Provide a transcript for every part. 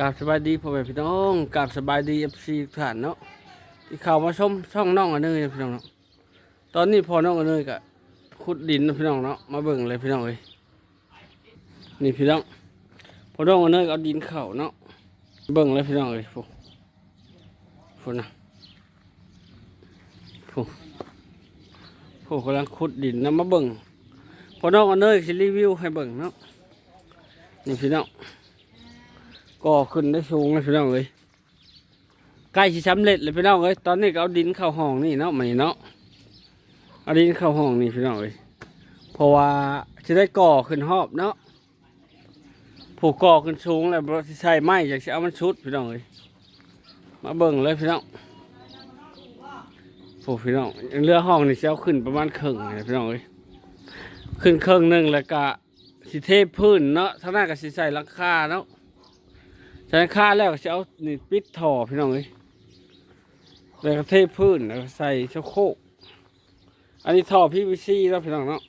กราบสบายดีพ่อแม่พี่น้องกราบสบายดีเอฟซีทุกท่านเนาะที่เข้ามาชมช่องน้องอันเนยนะพี่น้องเนาะตอนนี้พอน้องอันเนยก็ขุดดินนะพี่น้องเนาะมาเบิ่งเลยพี่น้องเอ้ยนี่พี่น้องพอน้องอันเนยก็เอาดินเข่าเนาะเบิ่งเลยพี่น้องเอ้ยฟูฟูนะฟูฟูกำลังขุดดินนะมาเบิ่งพอน้องอันเนยสิรีวิวให้เบิ่งเนาะนี่พี่น้อง ก็ขึ้นได้สูงเลยพี่น้องเอ้ยใกล้สิสำเร็จเลยพี่น้องเอ้ยตอนนี้ก็เอาดินเข้าห้องนี่เนาะมันเนาะเอาดินเข้าห้องนี่พี่น้องเอ้ยเพราะว่าจะได้ก่อขึ้นหอบเนาะผูกก่อขึ้นสูงแล้วบ่สิใช้ไม้อยากจะเอามันชุดพี่น้องเอ้ยมาเบิ่งเลยพี่น้องผูพี่น้องเรือห้องนี่จะเอาขึ้นประมาณครึ่งเลยพี่น้องเอ้ยขึ้นครึ่งหนึ่งแล้วก็สิเทพื้นเนาะท่าหน้าก็สิใส่หลังคาเนาะ ใช้ค่าแล้วก็จะเอานี่ปิดท่อพี่น้องเอ้ยแล้วก็เทพื้นแล้วใส่ชโคก อันนี้ท่อพีวีซีแล้วพี่น้องเนาะ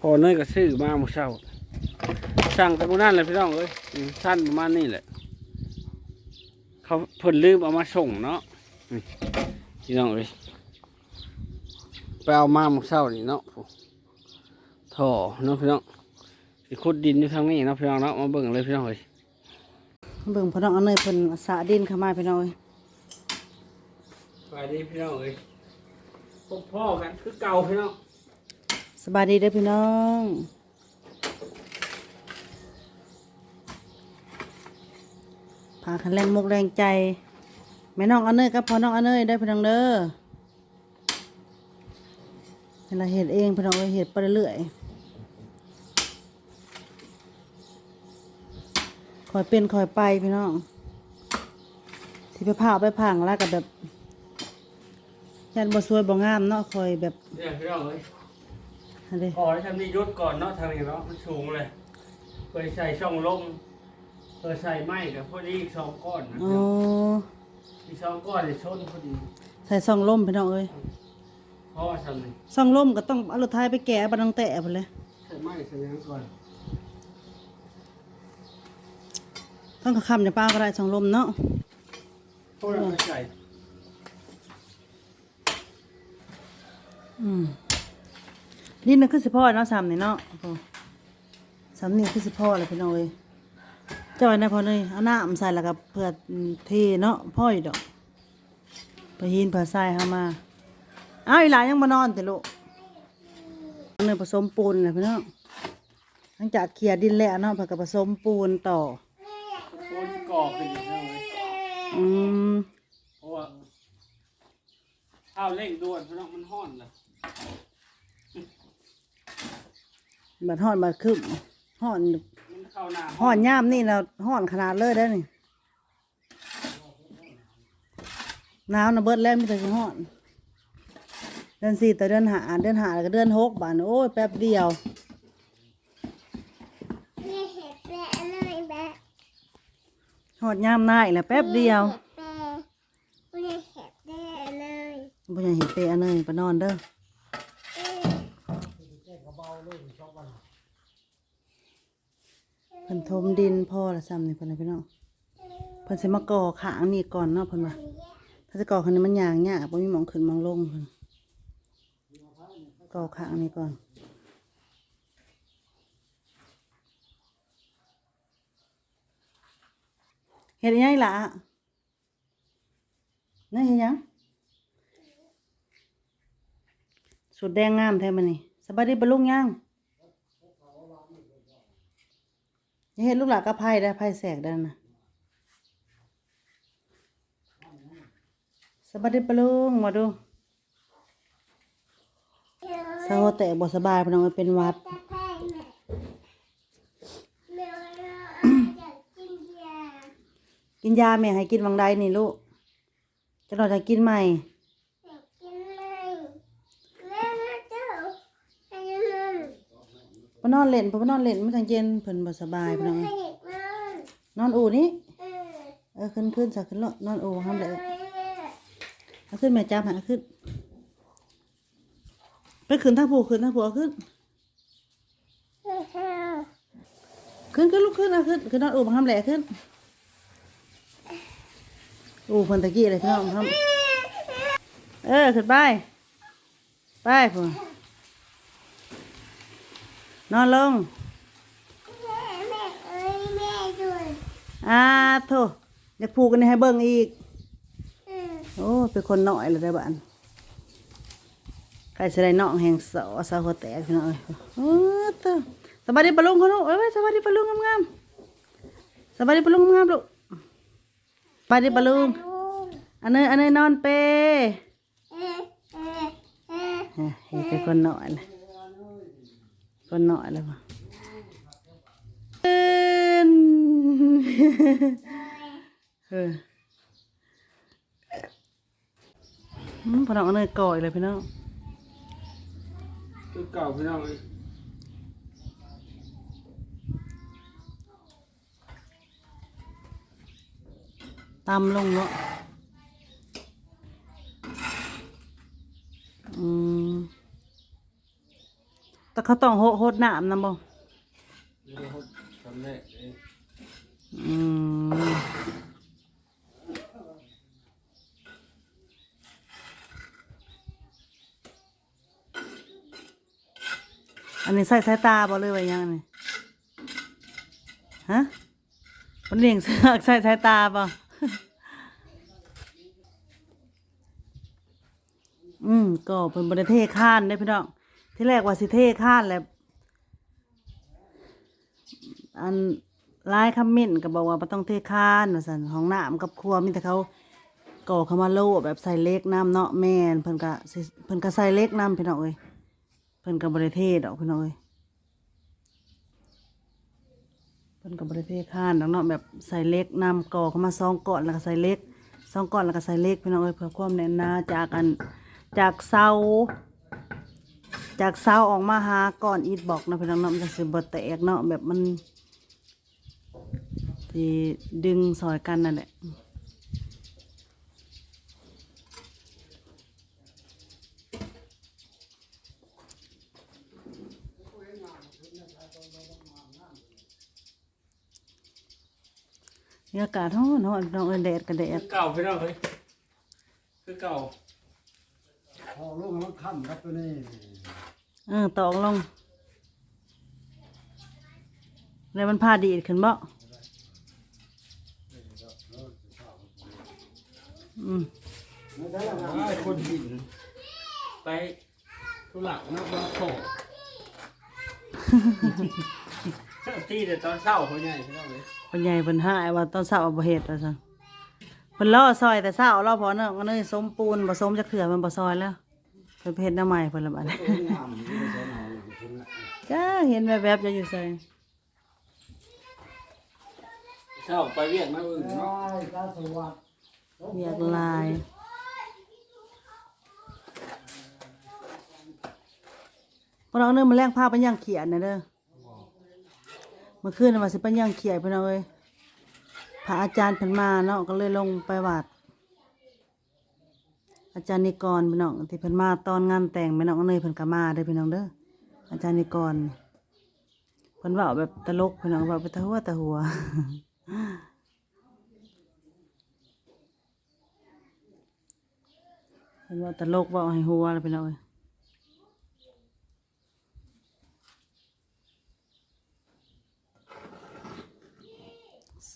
พอเนยก็ซื้อมาเมื่อเช้า สั่งแต่มื่อนั้นเลยพี่น้องเอ้ยสั้นประมาณนี้แหละ เขาเพิ่นลืมเอามาส่งเนาะพี่น้องเอ้ยไปเอามาเมื่อเช้านี่เนาะท่อเนาะพี่น้องขุดดินอยู่ทางนี้เนาะพี่น้องเนาะ มาเบิ่งเลยพี่น้องเอ้ย เบิ่งพ่อน้องอันเนยเพิ่นสาดินเข้ามาพี่น้องเอ้ยสวัสดีพี่น้องเอ้ยพบพ่อกันคือเก่าพี่น้องสบายดีเด้อพี่น้องพาคันแรงมุกแรงใจแม่น้องอันเนยกับพ่อน้องอันเนยได้อพี่น้องเด้อเวลาเห็ดเองพี่น้องเอ้ยเห็ดไปเรื่อยๆ คอยเป็นคอยไปพี่น้องที่ไปผ่าไปพังแล้วกับแบบยันบ่สวยบ่งามเนาะคอยแบบเนี่ยพี่น้องเอ้ยอันเด้ขอให้ทำนี้ยศก่อนเนาะทางนี้เนาะมันสูงเลยเคยใส่ช่องลมเคยใส่ไม้กับพอดีอีกสองก้อนนะอ๋ออีกสองก้อนเลยชนพอดีใส่ซองล่มพี่น้องเอ้ยเพราะว่าทำนี่ซองล่มก็ต้องเอารถไทยไปแกะบันดังแตะพุ่นเลยใส่ไม้ใส่หยังก่อน ต้องกระคำในป้าก็ได้ซองล่มเนาะเพราะเราไม่ใส่อืมนี่น่ะคือสิพ่อเนาะซ้ำนี่เนาะโอ้โหซ้ำนี่คือสิพ่อเลยพี่น้องเอ้ยจอยนะพ่อเลยเอาน้ำใส่แล้วก็เพื่อเทเนาะพ่ออยู่ดอกไปหินเพื่อใส่เข้ามาอ้าวอีหลานยังมานอนแต่ลูกเนยผสมปูนนะพี่น้องหลังจากเคลียร์ดินแล้วเนาะเพื่อก็ผสมปูนต่อโคนก่ อขึ้นอยู่พี่น้องเอ้ยอืมเพราะว่าข้าวเร่งด่วนพี่น้องมันห้อนเลยบัดห่อนบัดคึมห่อนมันเข้าหน้าห่อนย่ามนี่เราห่อนขนาดเลยได้อนี่หนาวนะเบิดแล้วมีแต่สิห่อน เดือนสี่แต่เดือนหาเดือนหาแล้วก็เดือนหกบานโอ้ยแป๊บเดียว แม่เห็ดแปะเลยแปะ ห อดย่ามหน้าอีกแล้วแป๊บเดียวแปะแม่เห็ดแปะเลยบ่อยากเห็นเตะอันเลยไปนอนเด้อเพิ่นทมดินพ่อละซ้ำนี่เพิ่นน่ะพี่น้องเพิ่นสิมาก่อขางนี่ก่อนเนาะเพิ่นว่าถ้าจะก่อคันนี้มันยางยากบ่มีหมองขึ้นหมองลงเพิ่นก่อขางนี้ก่อน เฮ็ดอิหยังอีหล่ะนั่นเฮ็ดหยังสุดแดงงามแท้มันนี่สบายดีบ่ลุงยังอย่าเฮ็ดลูกหลานกับไผ่ได้อไผ่แสกได้อนะสบายดีปะลุงมาดูสาวแต่บ่สบายพี่น้องเอ้ยเป็นหวัด แปะแม่แม่อยากกินยา กินยาแม่ให้กินวังใดนี่ลูกจะรอจะกินใหม่อยากกินเลยแม่มาเจ้าให้มันมานอนเล่นเพนอนเล่นมันทางเย็นเพิ่นบ่สบายพนองให้เอ้ยเด็กมันนอนอู่นี่เออขึ้นขึ้นซะขึ้นละนอนอู่ห้ามเลยเอาขึ้นแม่จับหาขึ้น ไปขึ้นทางผูขึ้นทางผูเอาขึ้นขึ้นขึ้นลูกขึ้นเอาขึ้นขึ้นนอนอู่ห้ามแหละขึ้น อู้เพิ่นตะกี้เลยพี่น้องครับเออขึ้นไป ไปพุ่นนอนลงแม่แม่เอ้ยแม่ด้วยอ่าโถอยากผูกกันให้เบิ่งอีกอืมโอ้เป็นคนน้อยเลยได้อบ้านใครจะได้น้องแห่งสอสาวหัวแตกพี่น้องเอ้ยโอ้เต้าสบายดีปะลุงเขาลูกเอ้ยสบายดีปะลุงงามๆสบายดีปะลุงงามๆลูก สบายดีปะลุงอันนี้อันนี้นอนเปเอ๊ะเฮ้ยเป็นคนนอยเลยคนนอยเลยป่ะตื่นเอออืมพน้องเอานยก่อยเลยพี่น้องคือเก่าพี่น้องเลย ตำลงเนาะอืมแต่เขาต้องโหโหดน้ำนะบ่ทำแรกเลยอืมอันนี้ใส่สายตาบ่เลยว่ายังนี่ฮะมันเลี้ยงเสือกใส่สายตาบ่ อืมก็เป็นบริเทข้านได้พี่น้องที่แรกว่าสิเทข้านแหละอันไล่คำมิ่นก็บอกว่าบ่ต้องเทข้านว่าสันห้องน้ำกับครัวมีแต่เขาก่อเข้ามาโลแบบใส่เล็กน้ำเนาะแม่นเพิ่นก็เพิ่นก็ใส่เล็กน้ำพี่น้องเอ้ยเพิ่นก็บ่ได้เทดอกพี่น้องเอ้ยเพิ่นก็บริเทข้านดอกเนาะแบบใส่เล็กนำก่อเข้ามาซองก่อนแล้วก็ใส่เล็กซองก่อนแล้วก็ใส่เล็กพี่น้องเอ้ยเพื่อความแน่นหนาจากอันจากเสาจากเสาออกมาหาก่อนอีทบอกนะพี่น้องเนาะมันจะสิบแตกเนาะแบบมันที่ดึงซอยกันนั่นแหละ อากาศร้อนเนาะพี่น้องเอ้ยแดดกับแดคืดอเก่าพี่น้องเลยคือเก่าพอลูกมันค่ำครับตัวนี้เออตอกลง แล้วมันพาดีดขึ้นบ่อืมไม่ได้ละว้ายคนหินไปทุลักนักบังโข ตีแต่ตอนเศร้าเขาใหญ่พี่น้องเลยเพิ่นใหญ่เพิ่นหายว่าตอนเช้าบ่เฮ็ดว่าซั่นเพิ่นล่อซอยแต่เช้ารอพอเนาะก็เลยสมปูนบ่สมจักเถื่อมันบ่ซอยแล้วเพิ่นไปเฮ็ดหน้าใหม่เพิ่นละบัดนี้ตัวงามนี่ไม่ใช่หนอนอยู่ที่นั่นจ้าเห็นแวบๆจะอยู่ใส่เศร้าไปเวียกมาอื่นเนาะได้ตาสวัสดิ์เรียกลายพวกเราเนิ่มมาแลกผ้าไปย่างเขียนนะเด้อ เมื่อคืนน่ะว่าสิไปย่างเขียนเพิ่นเอาเอ้ยพระอาจารย์เพิ่นมาเนาะก็เลยลงไปวัด อาจารย์นิกรพี่น้องที่เพิ่นมาตอนงานแต่งพี่น้องเนยเพิ่นก็มาเด้อพี่น้องเด้ออาจารย์นิกรเพิ่นเว้าแบบตลกพี่น้องเว้าไปตะหัวตะหัวเพิ่นเว่าตลกเว้าให้หัวแล้วพี่น้องเอ้ย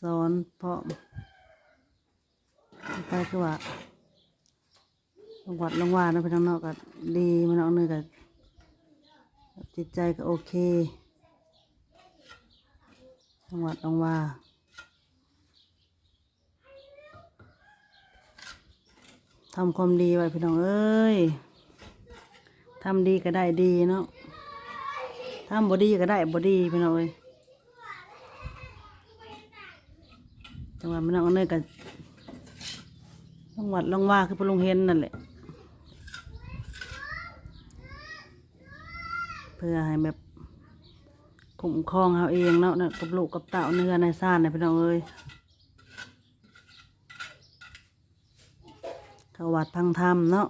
สอนเพราะไปคือว่าลงวัดลงวานะพี่น้องเนาะก็ดีมันเอาเนื้อก็จิตใจก็โอเคลงวัดลงวาทำความดีไว้พี่น้องเอ้ยทำดีก็ได้ดีเนาะทำบ่ดีก็ได้บ่ดีพี่น้องเอ้ย จังหวะพี่น้องเอาเนื้อก็ลงวัดลงว่าคือพระลุงเห็นนั่นแหละ เพื่อให้แบบคุ้มครองเขาเองเนาะนะกับลูกกับเต่าเนื้อในซ่านเนี่ยพี่น้องเอ้ยเขาวัดพังธรรมเนาะ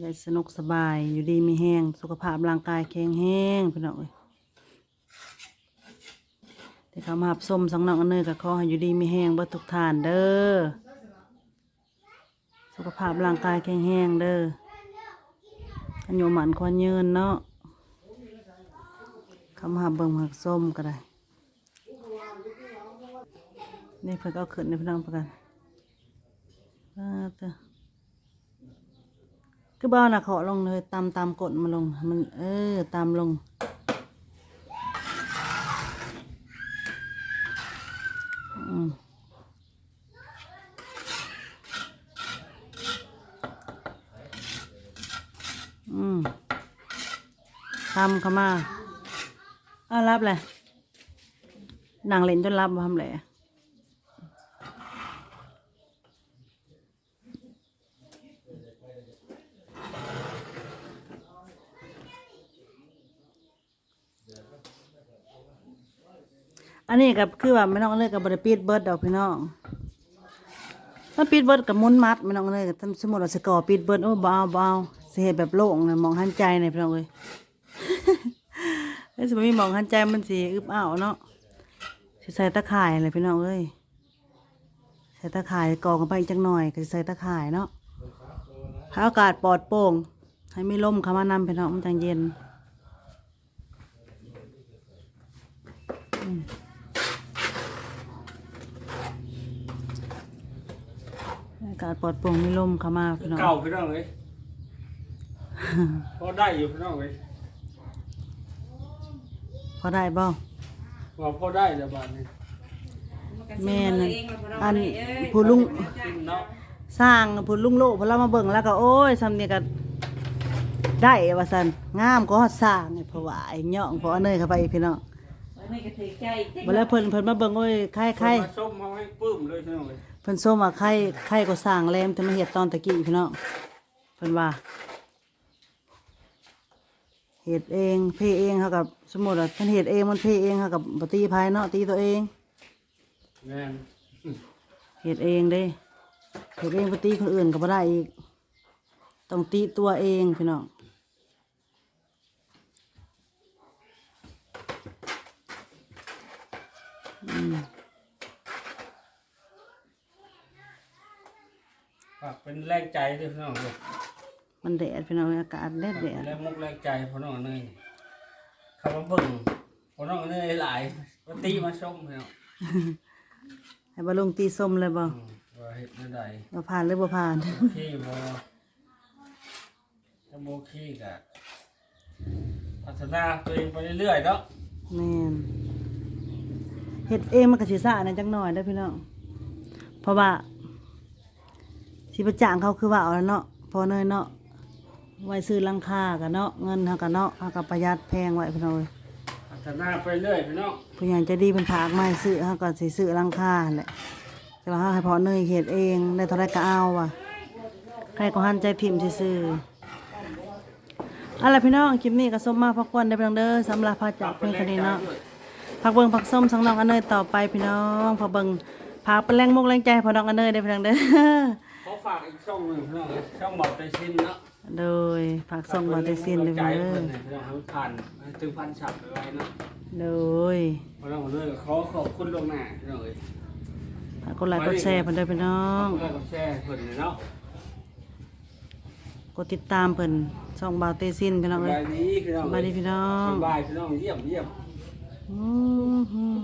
ได้สนุกสบายอยู่ดีมีแห้งสุขภาพร่างกายแข็งแห้งพี่น้องเอ้ย ที่เขามาหับส้มสองน้องอันเนยกับขอให้อยู่ดีมีแห้งบิดทุกทานเด้อ สุขภาพร่างกายแข็งแรงเด้ออันโยมันควรยืนเนาะเขามาหับเบิ่งหักส้มก็ได้ นี่เพิ่นก็เอาขึ้นในพน้องประกันอ่าเจ้าคือบ้าน่ะเขาลงเลยตามตามกดมาลง มัน เออ ตามลง อืมอืมทำ เข้ามาอ้าวรับเลยนางเล่นจนรับบ่ทำเลยอันนี้กับคือว่าไม่ต้องเลิกกับบริปีดเบิร์ดดอกพี่น้องถ้าปีดเบิร์ดกับมุนมัดไม่ต้องเลยท่านสมมติว่าสกอปีดเบิร์ดโอ้เบาเบาเฮ็ดแบบโล่งเลยมองหันใจเลยพี่น้องเลย เอ้ยสมมติมองหันใจมันสิอึบอ้าวเนาะสิใส่ตะข่ายเลยพี่น้องเอ้ยใส่ตะข่ายกองกันไปอีกจังหน่อยก็สิใส่ตะข่ายเนาะให้อากาศปลอดโปร่ง ให้ไม่ลมเข้ามานำพี่น้องมันจังเย็นอากาศปลอดโปร่งไม่ลมเข้ามาพี่น้อง เก่าพี่น้องเลย พอได้อยู่พี่น้องเลย อได้บ่ว่าพอได้แต่บาทนี้แม่นอันผู้ลุงกินเนาะสร้างผู้ลุงโลกพอเรามาเบิ่งแล้วก็โอ้ยซำนี่ก็ได้ว่าซั่นงามก็ฮอดสร้างนี่เพราะว่าไอ้ย่องเพราะอันเนยเข้าไปพี่น้องนี่ก็ถือใจเต็มบ่แล้วเพิ่นเพิ่นมาเบิ่งโอ้ยไข่ไข่มาส้มเขาให้ปื้มเลยพี่น้องเลยเพิ่นส้มว่าไข่ไข่ก็สร้างแลมแต่มาเฮ็ดตอนตะกี้พี่น้องเพิ่นว่า เฮ็ดเองเพเองเฮากับสมมุติว่าเพิ่นเฮ็ดเองมันเพเองเฮากับบ่ตีภายเนาะตีตัวเองแม่นเฮ็ดเองเด้เฮ็ดเองบ่ตีคนอื่นก็บ่ได้อีกต้องตีตัวเองพี่น้องฝากเป็นแรงใจด้วยพี่น้องเลย มันแดดพี่น้องอากาศแดดแดดแรงมุกแรงใจพี่น้องเนยคำว่าเบิ่งพี่น้องเนยหลายปตีมาส้มพี่น้องให้บ่ลงตีส้มเลยบ่อืมว่าเฮ็ดไม่ได้บ่ผ่านหรือบ่ผ่านขี้บ่ถ้าโบขี้กะพัฒนาตัวเองไปเรื่อยๆเนาะแม่นเฮ็ดเองมันก็สิซ่าแหน่จังหน่อยเด้อพี่น้องเพราะว่าสิประจ้างเขาคือว่าเอาแล้วเนาะพอเนยเนาะ ไว้ซื้อหลังคากันเนาะเงินเฮาก็เนาะเฮาก็ประหยัดแพงไว้พี่น้องเอ้ยพัฒนาไปเรื่อยพี่น้องผู้ใหญ่ใจะดีเพิ่นฝากมาให้ซื้อเฮาก็สิซื้อหลังคาหั่นแหละแต่ว่าเฮาให้พอเนยเฮ็ดเองได้เท่าไรก็เอาว่ะใครก็หันใจพิมพ์ซื่อๆเอาล่ะพี่น้องคลิปนี้ก็สมมาพักวันได้อพี่น้องเด้อสำหรับพาจากเพียงแค่นี้เนาะพักเบิ่งพักส้มสังน้องอันเนยต่อไปพี่น้องพักเบิ่งพักเป็นแรงมุกแรงใจให้พอน้องอันเนยได้อพี่น้องเด้อขอฝากอีกช่องหนึ่งพี่น้องเลยช่องบอกใจสิ้นเนาะ โดยพักส่งมาได้สิ้นเลยใจพี่น้องเพิ่เด้นอเนี่ยพี่น้องให้ผ่านให้ถึงพันฉับไปไว้เนาะโดยพี่น้องเลยขอขอบคุณลวงหน้าพี่น้องเลยฝากกดไลค์กดแชร์เพิ่นด้วยพี่น้องขอบคุณแชร์เพิ่นเลยเนาะกดติดตามเพิ่นช่องบาวเตซินพี่น้องสเอ้ยบายดีพี่น้องสบายดีพี่น้องสบายพี่น้องเยี่ยมเยี่ยมอือหือ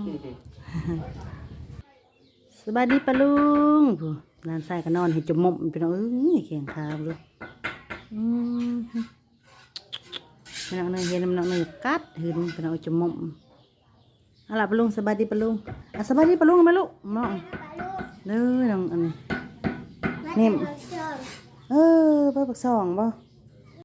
สบายดีปะลุงผู้นานใส่ก็นอนเห็นจมมพี่น้องเอ้ยแข็งขาบ่ลูกอือหือ พี่น้องเนยเห็นพี่น้องเนยกัดหืนพี่น้องเอ้ยจมมเอาล่ะปะลุงสบายดีปะลุงอะสบายดีปะลุงไหมลูกน้องปลาลูกเด้อน้องอันนี้มานี่เดี๋ยวเชิญเออไปปักสองบ่